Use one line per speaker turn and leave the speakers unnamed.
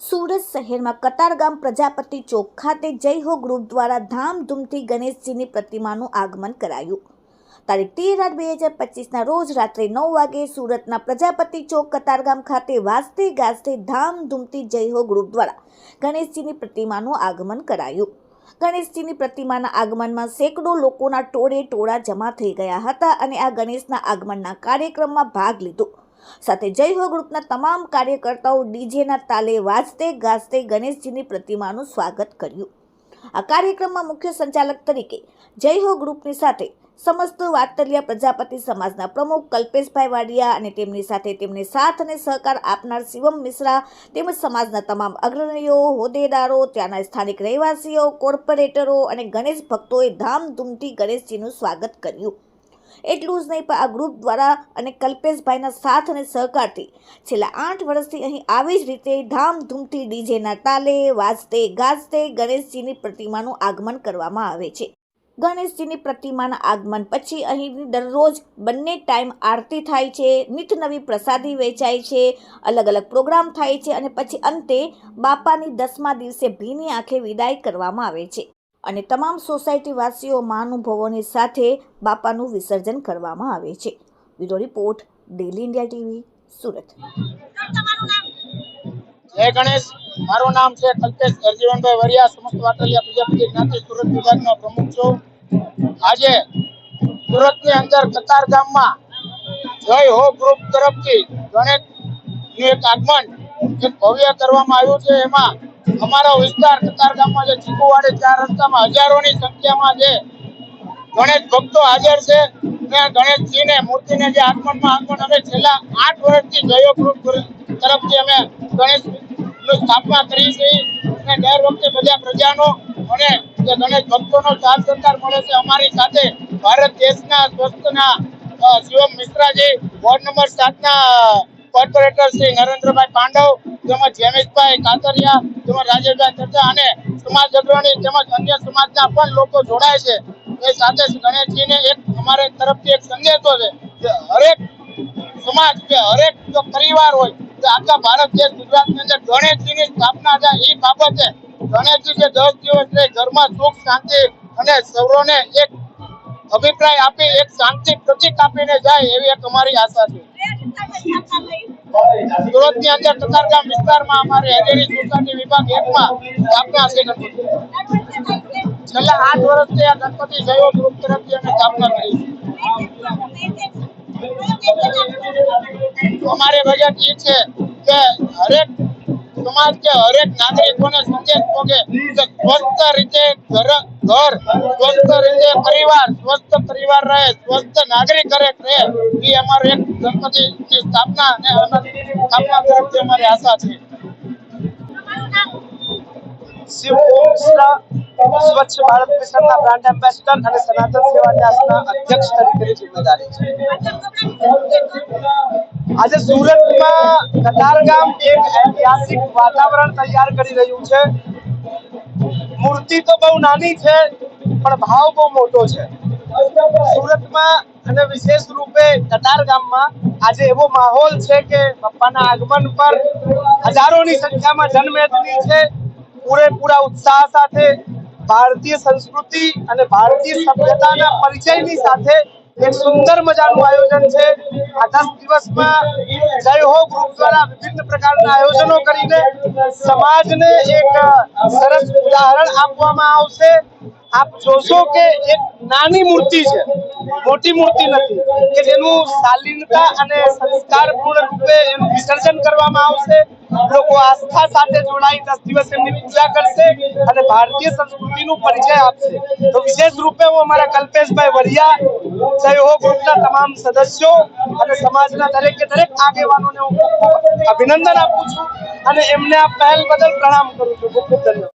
સુરત શહેરમાં કતારગામ પ્રજાપતિ ચોક ખાતે જય હો ગ્રુપ દ્વારા ધામધૂમથી ગણેશજીની પ્રતિમાનું આગમન કરાયું. તારીખ તેર આઠ બે હજાર પચીસના રોજ રાત્રે નવ વાગે સુરતના પ્રજાપતિ ચોક કતારગામ ખાતે વાજતે ગાજતે ધામધૂમથી જય હો ગ્રુપ દ્વારા ગણેશજીની પ્રતિમાનું આગમન કરાયું. ગણેશજીની પ્રતિમાના આગમનમાં સેંકડો લોકોના ટોળે ટોળા જમા થઈ ગયા હતા અને આ ગણેશના આગમનના કાર્યક્રમમાં ભાગ લીધો. સાથે જય હો ગ્રુપના તમામ કાર્યકર્તાઓ ડીજેના તાલે વાજતે ગાજતે ગણેશજીની પ્રતિમાનું સ્વાગત કર્યું. આ કાર્યક્રમમાં મુખ્ય સંચાલક તરીકે જય હો ગ્રુપની સાથે સમસ્ત વાતલિયા પ્રજાપતિ સમાજના પ્રમુખ કલ્પેશભાઈ વાડિયા અને તેમની સાથે તેમને સાથ અને સહકાર આપનાર શિવમ મિશ્રા તેમજ સમાજના તમામ અગ્રણીઓ, હોદ્દેદારો, ત્યાંના સ્થાનિક રહેવાસીઓ, કોર્પોરેટરો અને ગણેશ ભક્તોએ ધામધૂમથી ગણેશજીનું સ્વાગત કર્યું. એટલું જ નહીં, પણ આ ગ્રુપ દ્વારા અને કલ્પેશભાઈના સાથ અને સહકારથી છેલ્લા આઠ વર્ષથી અહીં આવી જ રીતે ધામધૂમથી ડીજેના તાલે વાજતે ગાજતે ગણેશજીની પ્રતિમાનું આગમન કરવામાં આવે છે. ગણેશજીની પ્રતિમાના આગમન પછી અહીં દરરોજ બંને ટાઈમ આરતી થાય છે, નિત નવી પ્રસાદી વેચાય છે, અલગ અલગ પ્રોગ્રામ થાય છે અને પછી અંતે બાપાની દસમા દિવસે ભીની આંખે વિદાય કરવામાં આવે છે. અને તમામ સોસાયટીવાસીઓ મહાનુભવોની સાથે બાપાનું વિસર્જન કરવામાં આવે છે. Bureau report, daily India TV, Surat.
જય ગણેશ. મારું નામ છે કલ્પેશ ગરજીવનભાઈ વરિયા, સમસ્ત વાટલિયા પ્રજાપતિ જ્ઞાતિ, સુરત વિભાગનો પ્રમુખ છું. આજે સુરતની અંદર કતાર ગામમાં જય હો ગ્રુપ તરફથી ગણેશનું એક આગમન એક ભવ્ય કરવામાં આવ્યું છે. એમાં અમારો વિસ્તાર કતાર જે ચીકુવાડી ચાર રસ્તામાં હજારોની સંખ્યામાં જે ગણેશ ભક્તો હાજર છે ત્યાં ગણેશજીને, મૂર્તિને જે આગમનમાં આગમન અમે છેલ્લા આઠ વર્ષથી ગયો ગ્રુપ તરફથી અમે ગણેશ સ્થાપના કરી છે અને દર વખતે બધા પ્રજાનો અને જે ગણેશ ભક્તોનો સાથ સહકાર મળે છે અમારી સાથે ભારત દેશના સ્વસ્થના શિવમ મિશ્રાજી, વોર્ડ નંબર સાતના કોર્પોરેટર શ્રી નરેન્દ્રભાઈ પાંડવ, તેમજ જેમેશભાઈ કાતરિયા, તેમજ રાજેશભાઈ ચર્ચા અને સમાજ અગ્રણી તેમજ અન્ય સમાજના પણ લોકો જોડાય છે. એ સાથે ગણેશજીને એક અમારે તરફથી એક સંદેશો છે કે હરેક સમાજ કે હરેક પરિવાર હોય, તો આખા ભારત દેશ ગુજરાતની અંદર ગણેશજીની સ્થાપના થાય. એ બાબતે ગણેશજી જે દસ દિવસ રહે, ઘરમાં સુખ શાંતિ અને સૌરોને એક અભિપ્રાય આપી, એક શાંતિ પ્રતિક આપીને જાય એવી એક અમારી આશા છે. સુરતની અંદર કતારગામ વિસ્તારમાં અમારે હજેરી સોસાયટી વિભાગ એકમાં સ્થાપના છે છેલ્લા આઠ વર્ષથી આ ગણપતિ સહયોગ ગ્રુપ તરફથી અમે સ્થાપના કરી અમારે બજેટ એ છે કે હરેક સમાજ કે હરેક નાગરિકોને પહોંચે કે સ્વસ્થ રીતે ઘર ઘર સ્વસ્થ રીતે પરિવાર સ્વસ્થ પરિવાર રહે સ્વસ્થ નાગરિક રહે. એ અમારો એક ગણપતિની સ્થાપના અને સ્થાપના તરફથી અમારી આશા છે.
સ્વચ્છ ભારત મિશનના બ્રાન્ડ એમ્બેસેડર અને સનાતન સેવા ન્યાસના અધ્યક્ષ તરીકેની છે. આજે સુરતમાં કતારગામ એક ઐતિહાસિક વાતાવરણ તૈયાર કરી રહ્યું છે. મૂર્તિ તો બહુ નાની છે, પણ ભાવ બહુ મોટો છે. સુરતમાં અને વિશેષ રૂપે કતારગામમાં આજે એવો માહોલ છે કે પપ્પાના આગમન પર હજારોની સંખ્યામાં જનમેદની છે. પૂરેપૂરા ઉત્સાહ સાથે ભારતીય સંસ્કૃતિ અને ભારતીય સભ્યતાના પરિચયની સાથે એક સુંદર મજાનું આયોજન છે. આ દસ દિવસમાં જય હો ગ્રુપ દ્વારા વિભિન્ન પ્રકારના આયોજનો કરીને સમાજને એક સરસ ઉદાહરણ આપવામાં આવશે. આપ જોશો કે એક નાની મૂર્તિ છે. મોટી મૂર્તિ નથી, કે જેનું શાલીનતા અને સંસ્કારપૂર્ણ રૂપે એનું વિસર્જન કરવામાં આવશે. લોકો આસ્થા સાથે જોડાઈ દસ દિવસ એમની પૂજા કરશે અને ભારતીય સંસ્કૃતિનું પરિચય આપશે. તો વિશેષ રૂપે હું અમારા કલ્પેશભાઈ વરિયા જય હો ગ્રુપના તમામ સદસ્યો અને સમાજના દરેકે દરેક આગેવાનોને હું અભિનંદન આપું છું અને એમને આ પહેલ બદલ પ્રણામ કરું છું. ખૂબ ખૂબ ધન્યવાદ.